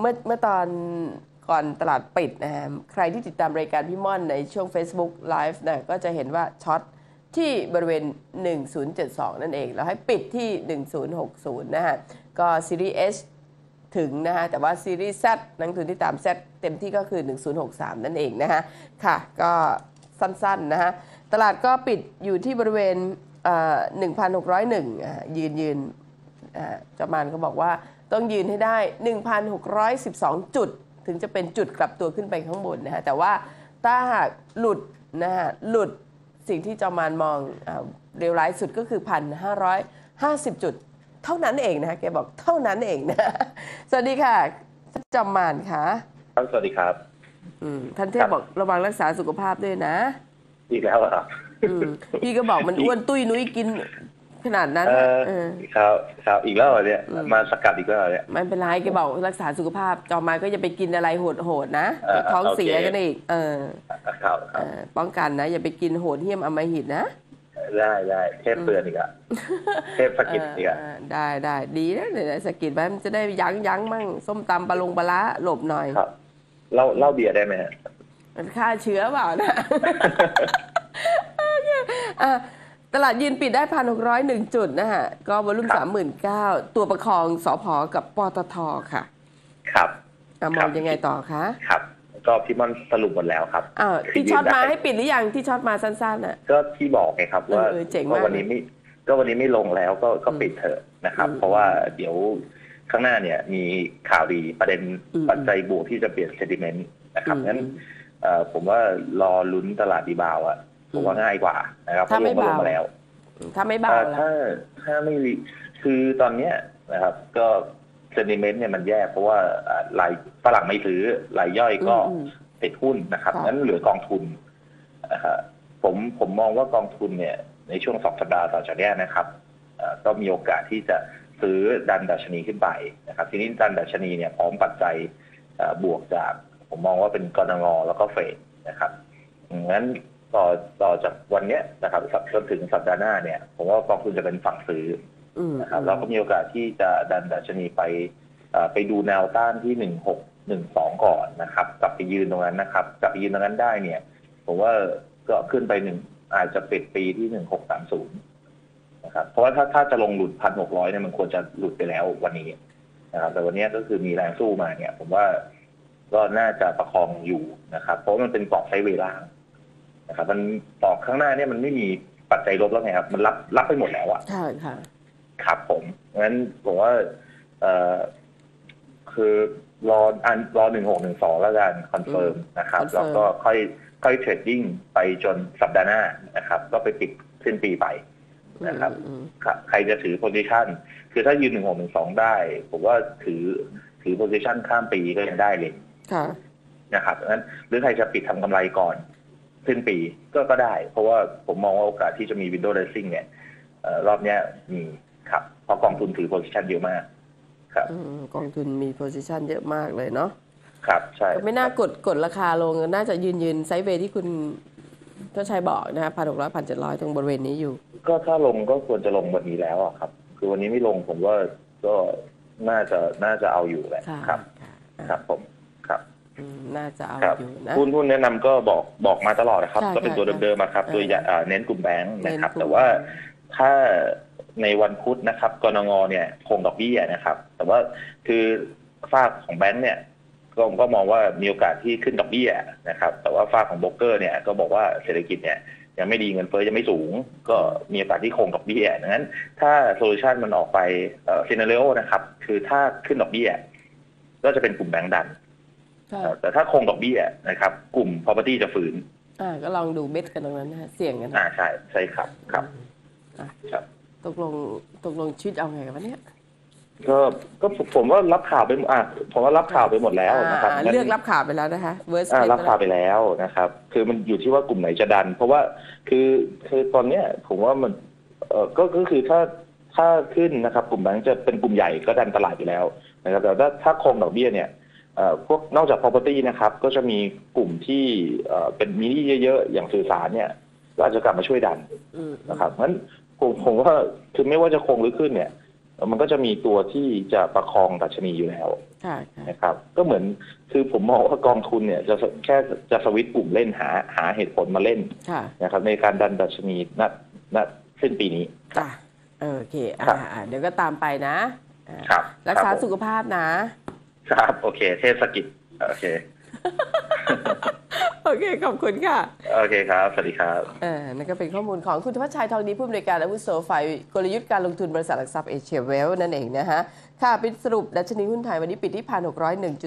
เมื่อเมื่อตอนก่อนตลาดปิดนะฮะใครที่ติดตามรายการพี่ม่อนในช่วง Facebook Live นะก็จะเห็นว่าช็อตที่บริเวณ 1072 นั่นเอง แล้วให้ปิดที่ 1060 นะฮะ ก็ซีรีส์ H ถึงนะฮะ แต่ว่าซีรีส์ Z นักทุนที่ตาม Z เต็มที่ก็คือ 1063 นั่นเองนะฮะ ค่ะ ก็สั้นๆนะฮะ ตลาดก็ปิดอยู่ที่บริเวณ 1,601 ยืนยืนอ่าเจามานก็บอกว่า ต้องยืนให้ได้ 1,612 จุด ถึงจะเป็นจุดกลับตัวขึ้นไปข้างบนนะฮะแต่ว่าถ้าหากหลุดนะฮะหลุดสิ่งที่เจามานมองอาเร็วร้ายสุดก็คือ 1,550 จุด เท่านั้นเองนะฮะแกบอกเท่านั้นเองนะสวัสดีค่ะจอมมานค่ะครับสวัสดีครับอืมท่านเทพบอกระวังรักษาสุขภาพด้วยนะ อีกแล้วเหรอครับอืมพี่ก็บอกมันอ้วนตุ้ยนุ้ยกิน ขนาดนั้นเออะอเออครับครับอีกแล้วเหรอเนี่ย มาสกัดอีกแล้วเหรอเนี่ย ไม่เป็นไรแกบอกรักษาสุขภาพจอมาก็อย่าไปกินอะไรโหดๆนะเออท้องโอเค เสียกันอีกเออครับคเอรับอป้องกันนะ อย่าไปกินโหดเหี้ยมอำมหิตนะได้ได้เทพเตือนอีกอะเทพสกิดอีกอะเออได้ได้ดีนะเดี๋ยวสะกิดไว้มันจะได้ยั้งยั้งมั่งส้มตำปลาลงปลาร้าหลบหน่อย ครับเล่าเล่าเบียร์ได้ไหมฮะ มันฆ่าเชื้อเปล่านะ อะ ตลาดยืนปิดได้พันหกร้อยหนึ่งจุดนะฮะ ก็วอลุ่มครัสามบหมื่นเก้าตัวประคองสอพอกับปตทค่ะ ครับอะมครัองบยังไงต่อคะครับ ก็พี่มอนสรุปหมดแล้วครับอ้าวที่คือยืนช็อตมาได้ให้ปิดหรือยังที่ช็อตมาสั้นๆน่ะ ก็ที่บอกไงครับว่าเออเออเจ๋งมากก็วันนี้ไม่ก็วันนี้ไม่ลงแล้วก็ก็ปิดเถอะนะครับอืมเพราะว่าเดี๋ยวข้างหน้าเนี่ยมีข่าวดีประเด็นอืมปัจจัยบวกที่จะเปลี่ยนเซติเมนต์นะครับอืมงั้นเอ่อผมว่ารอลุ้นตลาดดีบาวอะ ผมว่าง่ายกว่านะครับเพถ้าราะลไม่งก็ลงเบามาแล้ว ถ้าไม่เบาเอ่อล่ะถ้าถ้าไม่รีคือตอนเนี้ยนะครับ ก็เซนิเมนต์เนี่ยมันแย่เพราะว่าอ่ารายฝรั่งไม่ซื้อรายย่อยก็อืมติดหุ้นนะครับครับงั้นเหลือกองทุนนะฮะผมผมมองว่ากองทุนเนี่ย ในช่วงสองสัปดาห์ต่อจากเนี้ยนะครับเอ่อก็มีโอกาสที่จะซื้อดันดัชนีขึ้นไปนะครับ ทีนี้ดันดัชนีเนี่ยพร้อมปัจจัยเอ่อบวกจาก ผมมองว่าเป็นกรงงแล้วก็เฟดนะครับงั้น ต่อต่อจากวันเนี้ยนะครับจนถึงสัปดาห์หน้าเนี่ยผมว่ากองทุนจะเป็นฝั่งซื้ออืมนะครับเราก็มีโอกาสที่จะดันดัชนีไปเอ่อไปดูแนวต้านที่หนึ่งหกหนึ่งสองก่อนนะครับ กลับไปยืนตรงนั้นนะครับ กลับไปยืนตรงนั้นได้เนี่ย ผมว่าก็ขึ้นไปหนึ่งอาจจะปิดปีที่หนึ่งหกสามศูนย์นะครับเพราะว่าถ้าถ้าจะลงหลุดพันหกร้อยเนี่ยมันควรจะหลุดไปแล้ววันนี้นะครับ แต่วันนี้ก็คือมีแรงสู้มาเนี่ย ผมว่าก็น่าจะประคองอยู่นะครับ เพราะว่ามันเป็นกรอบไซด์เวย์ล่าง นะครับมันต่อข้างหน้าเนี่ยมันไม่มีปัจจัยลบแล้วไงครับ มันรับรับไปหมดแล้วอะใช่ค่ะครับผมงั้นผมว่าเอ่อคือรออันรอหนึ่งหกหนึ่งสองแล้วกันคอนเฟิร์มนะครับ confirm แล้วก็ค่อยค่อยเทรดดิ้งไปจนสัปดาห์หน้านะครับ ก็ไปปิดสิ้นปีไปนะครับอืมครับ ใครจะถือโพซิชันคือถ้ายืนหนึ่งหกหนึ่งสองได้ ผมว่าถือถือโพซิชันข้ามปีก็ยังได้เลยค่ะนะครับงั้นหรือใครจะปิดทำกำไรก่อน สิ้นปีก็ก็ได้ เพราะว่าผมมองว่าโอกาสที่จะมีวินโดว์ dressing เนี่ยเอ่อรอบเนี้ยมีครับเพราะกองทุนถือโพซิชันเยอะมาก ครับอืมกองทุนมีโพซิชันเยอะมากเลยเนาะครับใช่ก็ไม่น่ากดกดราคาลงน่าจะยืนยืนไซด์เวย์ที่คุณทชัยบอกนะคะพันหกร้อยพันเจ็ดร้อยตรงบริเวณนี้อยู่ ก็ถ้าลงก็ควรจะลงวันนี้แล้วอะครับ คือวันนี้ไม่ลงผมว่าก็น่าจะน่าจะเอาอยู่แหละค่ะครับค่ะครับผมครับ อืมน่าจะเอาครับอยู่นะ หุ้นหุ้นแนะนำก็บอกบอกมาตลอดนะครับ ใช่ก็เป็นตัวใช่เดิมๆมาครับเออตัวใหญ่อ่าเน้นกลุ่มแบงค์นะครับ เน้นกลุ่มแต่ว่าถ้าในวันพุธนะครับกรงงเนี่ยคงดอกเบี้ยนะครับ แต่ว่าคือฝากของแบงค์เนี่ยก็ก็มองว่ามีโอกาสที่ขึ้นดอกเบี้ยนะครับ แต่ว่าฝากของโบรกเกอร์เนี่ยก็บอกว่าเศรษฐกิจเนี่ยยังไม่ดีเงินเฟ้อยังไม่สูง ก็มีโอกาสที่คงดอกเบี้ยดังนั้น ถ้าโซลูชันมันออกไปเอ่อซีนารีโอนะครับ คือถ้าขึ้นดอกเบี้ย ก็จะเป็นกลุ่มแบงก์ดันค่ะ แต่ถ้าคงดอกเบี้ยนะครับ กลุ่ม property จะฝืนอ่าก็ลองดูเบ็ดกันตรงนั้นนะฮะเสี่ยงกันอ่านะใช่ใช่ครับครับอะครับ ตกลงตกลงชีวิตเอาไงกันวะเนี่ยก็ก็ผมว่ารับข่าวไปอะผมว่ารับข่าวไปหมดแล้วนะครับอ่างั้นเลือกรับข่าวไปแล้วนะคะเวิร์สอ่ารับข่าวไปแล้วนะครับ คือมันอยู่ที่ว่ากลุ่มไหนจะดัน เพราะว่าคือคือตอนเนี้ยผมว่ามันเออก็ก็คือถ้าถ้าขึ้นนะครับ กลุ่มแบงก์จะเป็นกลุ่มใหญ่ก็ดันตลาดอยู่แล้วนะครับ แต่ถ้าถ้าคงดอกเบี้ยเนี่ยเอ่อ พวกนอกจาก property นะครับ ก็จะมีกลุ่มที่เอ่อเป็นมินิเยอะๆ อย่างสื่อสารเนี่ยก็อาจจะกลับมาช่วยดันอืมนะครับงั้นผมผมว่าคือไม่ว่าจะคงหรือขึ้นเนี่ย มันก็จะมีตัวที่จะประคองดัชนีอยู่แล้วค่ะค่ะนะครับ ก็เหมือนคือผมมองว่ากองทุนเนี่ย จะแค่จะสวิตช์ปุ่มเล่นหาหาเหตุผลมาเล่นค่ะนะครับ ในการดันดัชนีณณสิ้นปีนี้จ้ะเออโอเคครัอ่าบอ่าเดี๋ยวก็ตามไปนะอ่าครับรักษาคบผมสุขภาพนะ ครับ โอเค เทศกิจโอเค โอเค ขอบคุณค่ะ โอเคครับ สวัสดีครับเออนั่นก็เป็นข้อมูลของคุณธวัชชัยทองดีผู้อำนวยการอาวุโสฝ่ายกลยุทธ์การลงทุนบริษัทหลักทรัพย์เอเชียเวลนั่นเองนะฮะ ค่ะเป็นสรุปดัชนีหุ้นไทยวันนี้ปิดที่1,601.2